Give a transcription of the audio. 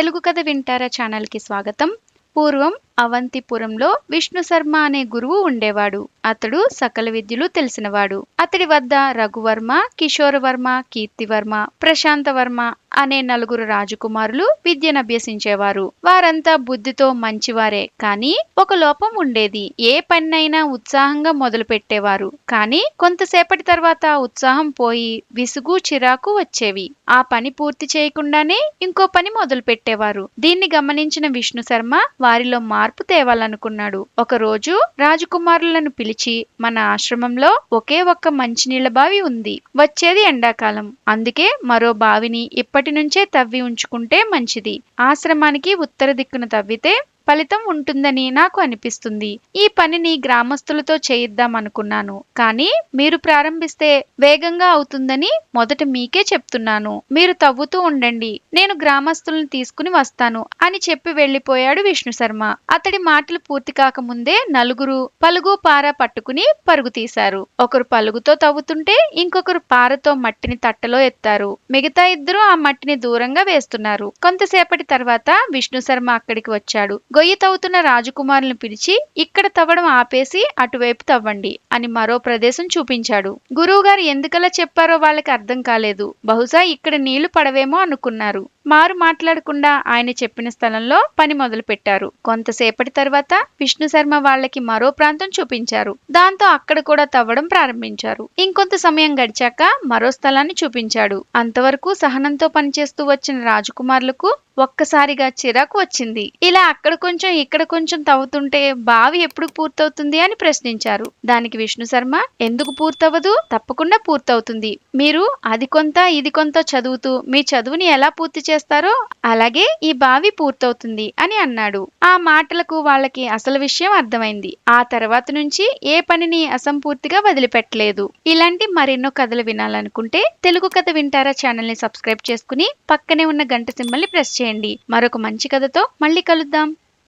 తెలుగు కథ వింటారా ఛానల్కి స్వాగతం. పూర్వం అవంతిపురంలో విష్ణు శర్మ అనే గురువు ఉండేవాడు. అతడు సకల విద్యలు తెలిసినవాడు. అతడి వద్ద రఘువర్మ కిషోరవర్మ కీర్తివర్మ ప్రశాంతవర్మ అనే నలుగురు రాజకుమారులు విద్యను అభ్యసించేవారు. వారంతా బుద్ధితో మంచివారే. కానీ ఒక లోపం ఉండేది. ఏ పన్నైనా ఉత్సాహంగా మొదలు పెట్టేవారు కానీ కొంతసేపటి తర్వాత ఉత్సాహం పోయి విసుగు చిరాకు వచ్చేవి. ఆ పని పూర్తి చేయకుండానే ఇంకో పని మొదలు పెట్టేవారు దీన్ని గమనించిన విష్ణు శర్మ వారిలో మార్పు తేవాలనుకున్నాడు. ఒకరోజు రాజకుమారులను పిలిచి మన ఆశ్రమంలో ఒకే ఒక్క మంచినీళ్ళ బావి ఉంది. వచ్చేది ఎండాకాలం. అందుకే మరో బావిని ఇప్పటి నుంచే తవ్వి ఉంచుకుంటే మంచిది. ఆశ్రమానికి ఉత్తర దిక్కున తవ్వితే ఫలితం ఉంటుందని నాకు అనిపిస్తుంది. ఈ పనిని గ్రామస్తులతో చేయిద్దాం అనుకున్నాను. కానీ మీరు ప్రారంభిస్తే వేగంగా అవుతుందని మొదట మీకే చెప్తున్నాను. మీరు తవ్వుతూ ఉండండి. నేను గ్రామస్తులను తీసుకుని వస్తాను అని చెప్పి వెళ్ళిపోయాడు విష్ణు శర్మ. అతడి మాటలు పూర్తి కాకముందే నలుగురు పలుగు పార పట్టుకుని పరుగు తీశారు. ఒకరు పలుగుతో తవ్వుతుంటే ఇంకొకరు పారతో మట్టిని తట్టలో ఎత్తారు. మిగతా ఇద్దరు ఆ మట్టిని దూరంగా వేస్తున్నారు. కొంతసేపటి తర్వాత విష్ణు శర్మ అక్కడికి వచ్చాడు. గొయ్యి తవ్వుతున్న రాజకుమారులను పిలిచి ఇక్కడ తవ్వడం ఆపేసి అటువైపు తవ్వండి అని మరో ప్రదేశం చూపించాడు. గురువుగారు ఎందుకలా చెప్పారో వాళ్ళకి అర్థం కాలేదు. బహుశా ఇక్కడ నీళ్ళు పడవేమో అనుకున్నారు. మారు మాట్లాడకుండా ఆయన చెప్పిన స్థలంలో పని మొదలు పెట్టారు కొంతసేపటి తర్వాత విష్ణు శర్మ వాళ్ళకి మరో ప్రాంతం చూపించారు. దాంతో అక్కడ కూడా తవ్వడం ప్రారంభించారు. ఇంకొంత సమయం గడిచాక మరో స్థలాన్ని చూపించాడు. అంతవరకు సహనంతో పనిచేస్తూ వచ్చిన రాజకుమారులకు ఒక్కసారిగా చిరాకు వచ్చింది. ఇలా అక్కడ కొంచెం ఇక్కడ కొంచెం తవ్వుతుంటే బావి ఎప్పుడు పూర్తవుతుంది అని ప్రశ్నించారు. దానికి విష్ణు శర్మ ఎందుకు పూర్తవదు తప్పకుండా పూర్తవుతుంది. మీరు అది కొంత ఇది కొంత చదువుతూ మీ చదువుని ఎలా పూర్తి చేస్తారు? అలాగే ఈ బావి పూర్తవుతుంది అని అన్నాడు. ఆ మాటలకు వాళ్ళకి అసలు విషయం అర్థమైంది. ఆ తర్వాత నుంచి ఏ పనిని అసంపూర్తిగా వదిలిపెట్టలేదు. ఇలాంటి మరెన్నో కథలు వినాలనుకుంటే తెలుగు కథ వింటారా ఛానల్ని సబ్స్క్రైబ్ చేసుకుని పక్కనే ఉన్న గంట సింబల్ని ప్రెస్ చేయండి. మరొక మంచి కథతో మళ్ళీ కలుద్దాం.